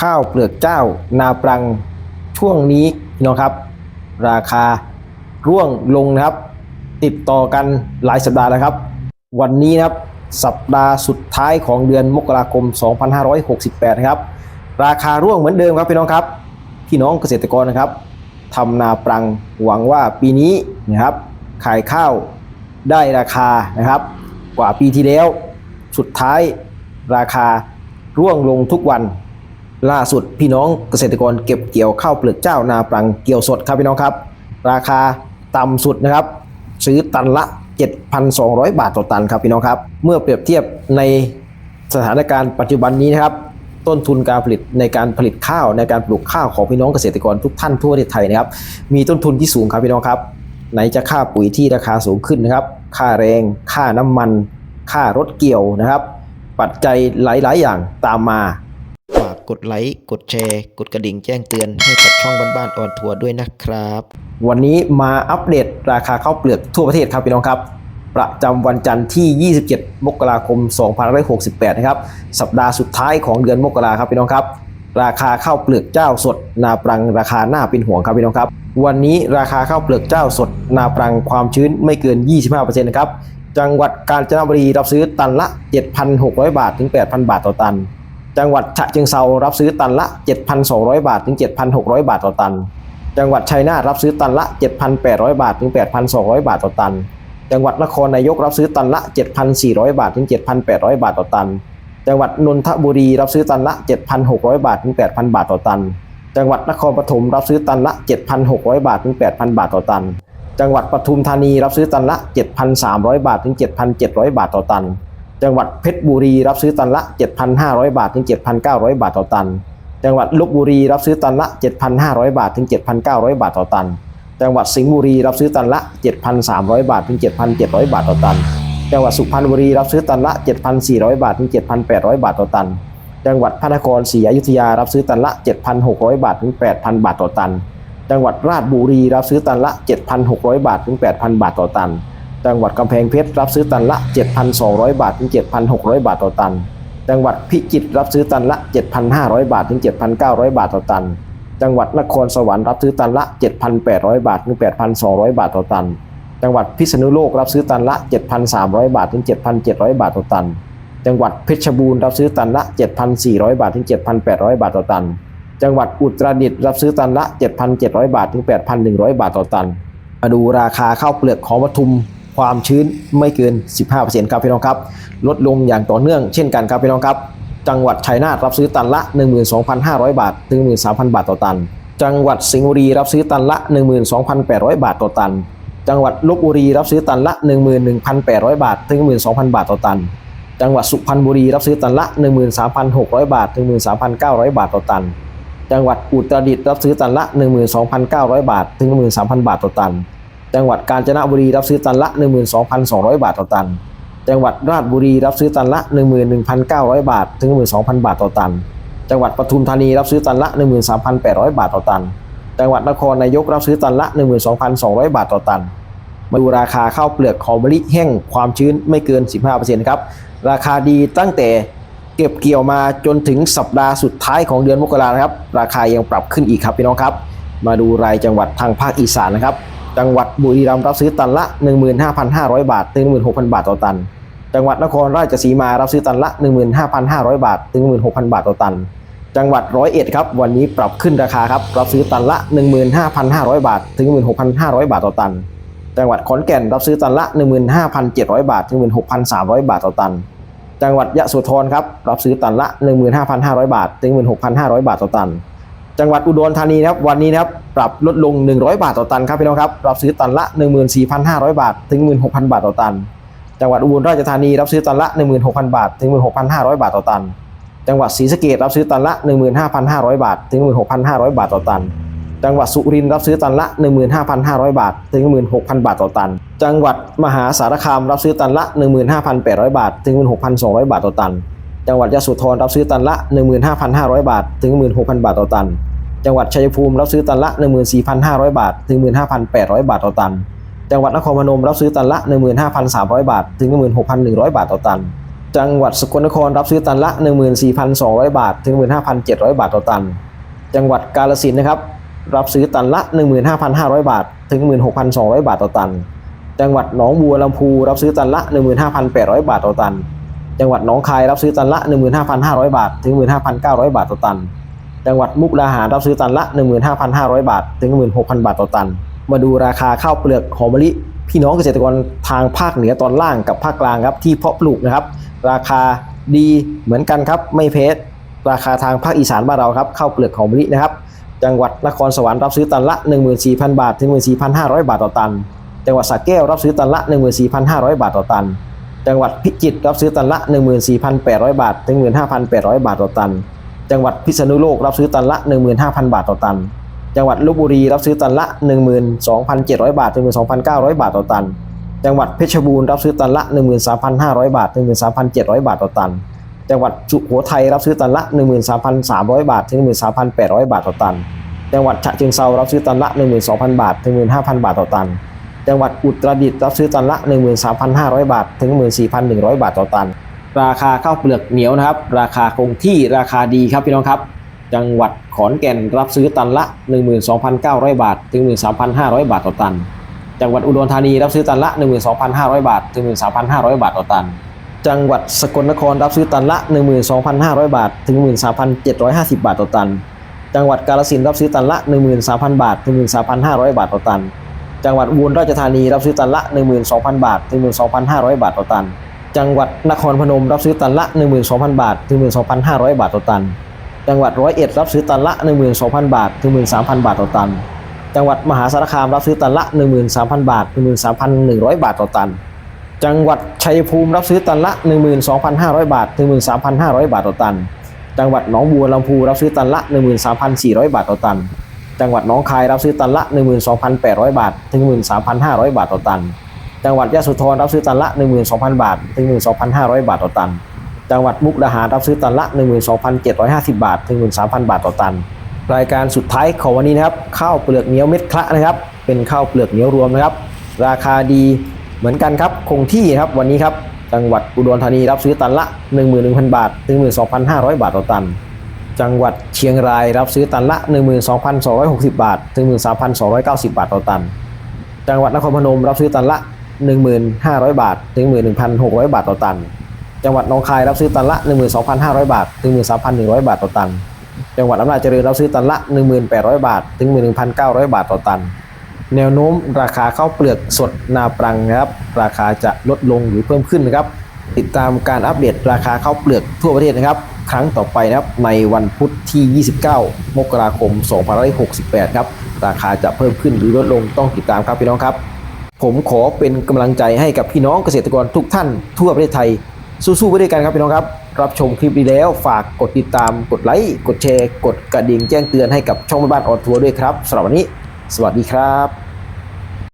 ข้าวเปลือกเจ้า นาปรังช่วงนี้น้องครับ ราคาร่วงลงนะครับ ติดต่อกันหลายสัปดาห์แล้วครับ วันนี้นะครับสัปดาห์สุดท้ายของเดือนมกราคม 2568 นะครับ ราคาร่วงเหมือนเดิมครับพี่น้องครับ พี่น้องเกษตรกรนะครับทำนาปรังหวังว่าปีนี้นะครับ ขายข้าวได้ราคานะครับ กว่าปีที่แล้ว สุดท้ายราคาร่วงลงทุกวัน ล่าสุดพี่น้องเกษตรกรเก็บเกี่ยวข้าวเปลือกเจ้านาปรังเกี่ยวสดครับพี่น้องครับ ราคาต่ำสุดนะครับ ซื้อตันละ 7,200 บาทต่อตันครับพี่น้องครับ เมื่อเปรียบเทียบในสถานการณ์ปัจจุบันนี้นะครับ ต้นทุนการผลิตในการผลิตข้าวในการปลูกข้าวของพี่น้องเกษตรกรทุกท่านทั่วประเทศไทยนะครับ มีต้นทุนที่สูงครับพี่น้องครับ ไหนจะค่าปุ๋ยที่ราคาสูงขึ้นนะครับ ค่าแรง ค่าน้ำมัน ค่ารถเกี่ยวนะครับ ปัจจัยหลาย ๆ อย่างตามมา กดไลค์ กดแชร์ กดกระดิ่งแจ้งเตือนให้กับช่องบ้านๆออนทัวร์ด้วยนะครับ วันนี้มาอัปเดตราคาข้าวเปลือกทั่วประเทศครับพี่น้องครับ ประจำวันจันทร์ที่ 27 มกราคม 2568 นะครับ สัปดาห์สุดท้ายของเดือนมกราครับพี่น้องครับ ราคาข้าวเปลือกเจ้าสด นาปรังราคาหน้าเป็นห่วงครับพี่น้องครับ วันนี้ราคาข้าวเปลือกเจ้าสด นาปรังความชื้นไม่เกิน 25%นะครับจังหวัดกาญจนบุรีรับซื้อตันละ 7,600 บาทถึง 8,000 บาทต่อตัน จังหวัดฉะเชิงเซารับซื้อตันละ 7,200 บาทถึง 7,600 บาทต่อตัน จังหวัดชัยนาทรับซื้อตันละ 7,800 บาทถึง 8,200 บาทต่อตัน จังหวัดนครนายกรับซื้อตันละ 7,400 บาทถึง 7,800 บาทต่อตัน จังหวัดนนทบุรีรับซื้อตันละ 7,600 บาทถึง 8,000 บาทต่อตัน จังหวัดนครปฐมรับซื้อตันละ 7,600 บาทถึง 8,000 บาทต่อตัน จังหวัดปทุมธานีรับซื้อตันละ 7,300 บาทถึง 7,700 บาทต่อตัน จังหวัดเพชรบุรีรับซื้อตันละ 7,500 บาท ถึง 7,900 บาทต่อตัน จังหวัดลบบุรีรับซื้อตันละ 7,500 บาท ถึง 7,900 บาทต่อตัน จังหวัดสิงห์บุรีรับซื้อตันละ 7,300 บาท ถึง 7,700 บาทต่อตัน จังหวัดสุพรรณบุรีรับซื้อตันละ 7,400 บาท ถึง 7,800 บาทต่อตัน จังหวัดพระนครศรีอยุธยารับซื้อตันละ 7,600 บาท ถึง 8,000 บาทต่อตัน จังหวัดราชบุรีรับซื้อตันละ 7,600 บาท ถึง 8,000 บาทต่อตัน จังหวัดกำแพงเพชรรับซื้อตันละ 7,200 บาทถึง 7,600 บาทต่อตัน จังหวัดพิจิตรรับซื้อตันละ 7,500 บาทถึง 7,900 บาทต่อตัน จังหวัดนครสวรรค์รับซื้อตันละ 7,800 บาทถึง 8,200 บาทต่อตัน จังหวัดพิษณุโลกรับซื้อตันละ 7,300 บาทถึง 7,700 บาทต่อตัน จังหวัดเพชรบูรณ์รับซื้อตันละ 7,400 บาทถึง 7,800 บาทต่อตัน จังหวัดอุตรดิตถ์รับซื้อตันละ 7,700 บาทถึง 8,100 บาทต่อตันมาดูราคาข้าวเปลือกของปทุม ความชื้นไม่เกิน 15%ครับพี่น้องครับ ลดลงอย่างต่อเนื่องเช่นกันครับพี่น้องครับ จังหวัดชัยนาทรับซื้อตันละ 12,500 บาทถึง13,000 บาทต่อตัน จังหวัดสิงห์บุรีรับซื้อตันละ 12,800 บาทต่อตัน จังหวัดลบบุรีรับซื้อตันละ 11,800 บาทถึง12,000 บาทต่อตัน จังหวัดสุพรรณบุรีรับซื้อตันละ 13,600 บาทถึง13,900 บาทต่อตัน จังหวัดอุตรดิตถ์รับซื้อตันละ 12,900 บาทถึง13,000 บาทต่อตัน จังหวัดกาญจนบุรีรับซื้อตันละ 12,200 บาทต่อตัน จังหวัดราชบุรีรับซื้อตันละ 11,900 บาท ถึง 12,000 บาทต่อตัน จังหวัดปทุมธานีรับซื้อตันละ 13,800 บาทต่อตัน จังหวัดนครนายกรับซื้อตันละ 12,200 บาทต่อตัน มาดูราคาข้าวเปลือกหอมมะลิแห้งความชื้นไม่เกิน 15%ครับ ราคาดีตั้งแต่เก็บเกี่ยวมาจนถึงสัปดาห์สุดท้ายของเดือนมกราครับ ราคายังปรับขึ้นอีกครับพี่น้องครับ มาดูรายจังหวัดทางภาคอีสานนะครับ จังหวัดบุรีรัมย์รับซื้อตันละ 15,500 บาท ถึง 16,000 บาทต่อตัน จังหวัดนครราชสีมารับซื้อตันละ 15,500 บาท ถึง 16,000 บาทต่อตัน จังหวัดร้อยเอ็ดครับ วันนี้ปรับขึ้นราคาครับ รับซื้อตันละ 15,500 บาท ถึง 16,500 บาทต่อตัน จังหวัดขอนแก่นรับซื้อตันละ 15,700 บาท ถึง 16,300 บาทต่อตัน จังหวัดยะโสธรครับ รับซื้อตันละ 15,500 บาท ถึง 16,500 บาทต่อตัน จังหวัดอุดรธานีนะครับ วันนี้นะครับ ปรับลดลง 100 บาทต่อตันครับพี่น้องครับรับซื้อตันละ 14,500 บาท ถึง 16,000 บาทต่อตัน จังหวัดอุบลราชธานีรับซื้อตันละ 16,000 บาท ถึง 16,500 บาทต่อตัน จังหวัดศรีสะเกษรับซื้อตันละ 15,500 บาท ถึง 16,500 บาทต่อตัน จังหวัดสุรินทร์รับซื้อตันละ 15,500 บาท ถึง 16,000 บาทต่อตัน จังหวัดมหาสารคามรับซื้อตันละ 15,800 บาท ถึง 16,200 บาทต่อตัน จังหวัดยะโสธรรับซื้อตันละ 15,500 บาท ถึง 16,000 บาทต่อตัน จังหวัดชัยภูมิรับซื้อตันละ 14,500 บาท ถึง 15,800 บาทต่อตัน จังหวัดนครพนมรับซื้อตันละ 15,300 บาท ถึง 16,100 บาทต่อตัน จังหวัดสกลนครรับซื้อตันละ 14,200 บาท ถึง 15,700 บาทต่อตัน จังหวัดกาฬสินธุ์นะครับ รับซื้อตันละ 15,500 บาท ถึง 16,200 บาทต่อตัน จังหวัดหนองบัวลำพูรับซื้อตันละ 15,800 บาทต่อตัน จังหวัดหนองคายรับซื้อตันละ 15,500 บาท ถึง 15,900 บาทต่อตัน จังหวัดมุกดาหารรับซื้อตันละ 15,500 บาท ถึง 16,000 บาทต่อตัน มาดูราคาข้าวเปลือกหอมมะลิ พี่น้องเกษตรกรทางภาคเหนือตอนล่างกับภาคกลางครับที่เพาะปลูกนะครับ ราคาดีเหมือนกันครับไม่เพชราคาทางภาคอีสานบ้านเราครับข้าวเปลือกหอมมะลินะครับ จังหวัดนครสวรรค์รับซื้อตันละ 14,000 บาท ถึง 14,500 บาทต่อตัน จังหวัดสระแก้วรับซื้อตันละ 14,500 บาทต่อตัน จังหวัดพิจิตรรับซื้อตันละ 14,800 บาท ถึง 15,800 บาทต่อตัน จังหวัดพิษณุโลกรับซื้อตันละ 15,000 บาทต่อตัน จังหวัดลบบุรีรับซื้อตันละ 12,700 บาทถึง12,900 บาทต่อตัน จังหวัดเพชรบูรณ์รับซื้อตันละ 13,500 บาทถึง13,700 บาทต่อตัน จังหวัดสุโขทัยรับซื้อตันละ 13,300 บาทถึง13,800 บาทต่อตัน จังหวัดฉะเชิงเทรารับซื้อตันละ 12,000 บาทถึง15,000 บาทต่อตัน จังหวัดอุตรดิตถ์รับซื้อตันละ 13,500 บาทถึง14,100 บาทต่อตัน ราคาข้าวเปลือกเหนียวนะครับ ราคาคงที่ราคาดีครับพี่น้องครับ จังหวัดขอนแก่นรับซื้อตันละ 12,900 บาท ถึง 13,500 บาทต่อตัน จังหวัดอุดรธานีรับซื้อตันละ 12,500 บาท ถึง 13,500 บาทต่อตัน จังหวัดสกลนครรับซื้อตันละ 12,500 บาท ถึง 13,750 บาทต่อตัน จังหวัดกาฬสินธุ์รับซื้อตันละ 13,000 บาท ถึง 13,500 บาทต่อตัน จังหวัดอุบลราชธานีรับซื้อตันละ 12,000 บาท ถึง 12,500 บาทต่อตัน จังหวัดนครพนมรับซื้อตันละ 12,000 บาท ถึง 12,500 บาทต่อตัน จังหวัดร้อยเอ็ดรับซื้อตันละ 12,000 บาท ถึง 13,000 บาทต่อตัน จังหวัดมหาสารคามรับซื้อตันละ 13,000 บาท ถึง 13,100 บาทต่อตัน จังหวัดชัยภูมิรับซื้อตันละ 12,500 บาท ถึง 13,500 บาทต่อตัน จังหวัดหนองบัวลำพูรับซื้อตันละ 13,400 บาทต่อตัน จังหวัดหนองคายรับซื้อตันละ 12,800 บาท ถึง 13,500 บาทต่อตัน จังหวัดยะโสธรรับซื้อตันละ 12,000 บาท ถึง 12,500 บาทต่อตัน จังหวัดมุกดาหารรับซื้อตันละ 12,750 บาท ถึง 13,000 บาทต่อตัน รายการสุดท้ายของวันนี้นะครับ ข้าวเปลือกเหนียวเม็ดคละนะครับ เป็นข้าวเปลือกเหนียวรวมนะครับ ราคาดีเหมือนกันครับคงที่ครับวันนี้ครับ จังหวัดอุดรธานีรับซื้อตันละ 11,000 บาท ถึง 12,500 บาทต่อตัน จังหวัดเชียงรายรับซื้อตันละ 12,260 บาท ถึง 13,290 บาทต่อตัน จังหวัดนครพนมรับซื้อตันละ 1,500 บาท ถึง 11,600 บาทต่อตัน จังหวัดหนองคายรับซื้อตันละ 12,500 บาท ถึง 13,100 บาทต่อตัน จังหวัดอำนาจเจริญรับซื้อตันละ 1,800 บาท ถึง 11,900 บาทต่อตัน แนวโน้มราคาข้าวเปลือกสดนาปรังนะครับ ราคาจะลดลงหรือเพิ่มขึ้นนะครับ ติดตามการอัปเดตราคาข้าวเปลือกทั่วประเทศนะครับ ครั้งต่อไปนะครับ ในวันพุธที่ 29 มกราคม 2568 ครับ ราคาจะเพิ่มขึ้นหรือลดลงต้องติดตามครับพี่น้องครับ ผมขอเป็นกำลังใจให้กับพี่น้องเกษตรกรทุกท่านทั่วประเทศไทย สู้ๆไปด้วยกันครับพี่น้องครับ รับชมคลิปนี้แล้วฝากกดติดตามกดไลค์กดแชร์ กดกระดิ่งแจ้งเตือนให้กับช่องบ้านออนทัวร์ด้วยครับสำหรับวันนี้ สวัสดีครับ